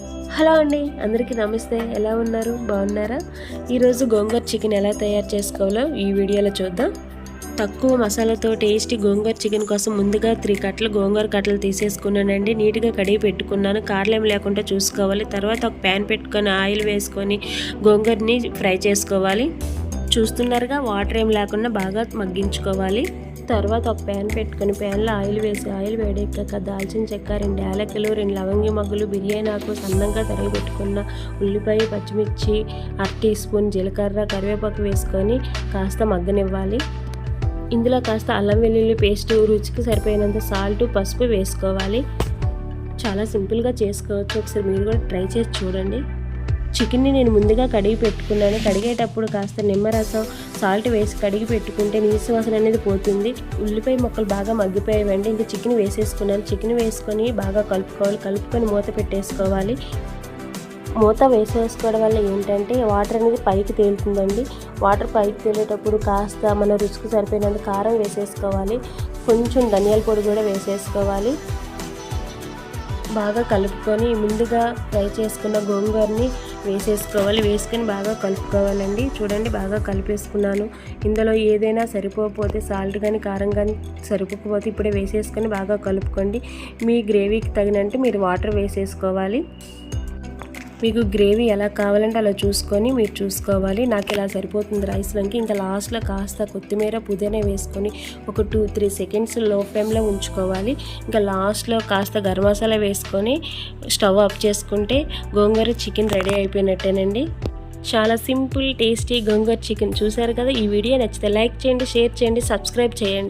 Hello అండి అందరికీ నమస్తే. ఎలా ఉన్నారు? బాగున్నారా? ఈరోజు గోంగూర చికెన్ ఎలా తయారు చేసుకోవాలో ఈ వీడియోలో చూద్దాం. తక్కువ మసాలాతో టేస్టీ గోంగూర చికెన్ కోసం ముందుగా త్రీ కట్టలు గోంగూర కట్టలు తీసేసుకున్నానండి. నీట్గా కడిగి పెట్టుకున్నాను. కారలేం లేకుండా చూసుకోవాలి. తర్వాత ఒక ప్యాన్ పెట్టుకొని ఆయిల్ వేసుకొని గోంగూరని ఫ్రై చేసుకోవాలి. చూస్తున్నారుగా వాటర్ ఏం లేకుండా బాగా మగ్గించుకోవాలి. తర్వాత ఒక ప్యాన్ పెట్టుకొని ప్యాన్లో ఆయిల్ వేసి ఆయిల్ వేడెక్కాక దాల్చిన చెక్క రెండు యాలకులు రెండు లవంగి మగ్గులు బిర్యానీ ఆకు సన్నంగా తరిగి పెట్టుకున్న ఉల్లిపాయ పచ్చిమిర్చి అర టీ స్పూన్ జీలకర్ర కరివేపాకు వేసుకొని కాస్త మగ్గనివ్వాలి. ఇందులో కాస్త అల్లం వెల్లుల్లి పేస్ట్ రుచికి సరిపోయినంత సాల్ట్ పసుపు వేసుకోవాలి. చాలా సింపుల్గా చేసుకోవచ్చు. ఒకసారి మీరు కూడా ట్రై చేసి చూడండి. చికెన్ని నేను ముందుగా కడిగి పెట్టుకున్నాను. కడిగేటప్పుడు కాస్త నిమ్మరసం సాల్ట్ వేసి కడిగి పెట్టుకుంటే నీసు వాసన అనేది పోతుంది. ఉల్లిపాయ ముక్కలు బాగా మగ్గిపోయావండి ఇంకా చికెన్ వేసేసుకున్నాను. చికెన్ వేసుకొని బాగా కలుపుకోవాలి. కలుపుకొని మూత పెట్టేసుకోవాలి. మూత వేసేసుకోవడం వల్ల ఏంటంటే వాటర్ అనేది పైకి తేలుతుందండి. వాటర్ పైకి తేలేటప్పుడు కాస్త మన రుచికి సరిపోయినంత కారం వేసేసుకోవాలి. కొంచెం ధనియాల పొడి కూడా వేసేసుకోవాలి. బాగా కలుపుకొని ముందుగా ఫ్రై చేసుకున్న గోంగూరని వేసేసుకోవాలి. వేసుకొని బాగా కలుపుకోవాలండి. చూడండి బాగా కలిపేసుకున్నాను. ఇందులో ఏదైనా సరిపోకపోతే సాల్ట్ కానీ కారం కానీ సరిపోకపోతే ఇప్పుడే వేసేసుకొని బాగా కలుపుకోండి. మీ గ్రేవీకి తగినట్టు మీరు వాటర్ వేసేసుకోవాలి. మీకు గ్రేవీ ఎలా కావాలంటే అలా చూసుకొని మీరు చూసుకోవాలి. నాకు ఇలా సరిపోతుంది రైస్లోకి ఇంకా లాస్ట్లో కాస్త కొత్తిమీర పుదీనా వేసుకొని ఒక టూ త్రీ సెకండ్స్లో ఫ్లేమ్లో ఉంచుకోవాలి. ఇంకా లాస్ట్లో కాస్త గరం మసాలా వేసుకొని స్టవ్ ఆఫ్ చేసుకుంటే గోంగూర చికెన్ రెడీ అయిపోయినట్టేనండి. చాలా సింపుల్ టేస్టీ గోంగూర చికెన్. చూసారు కదా ఈ వీడియో? నచ్చితే లైక్ చేయండి షేర్ చేయండి సబ్స్క్రైబ్ చేయండి.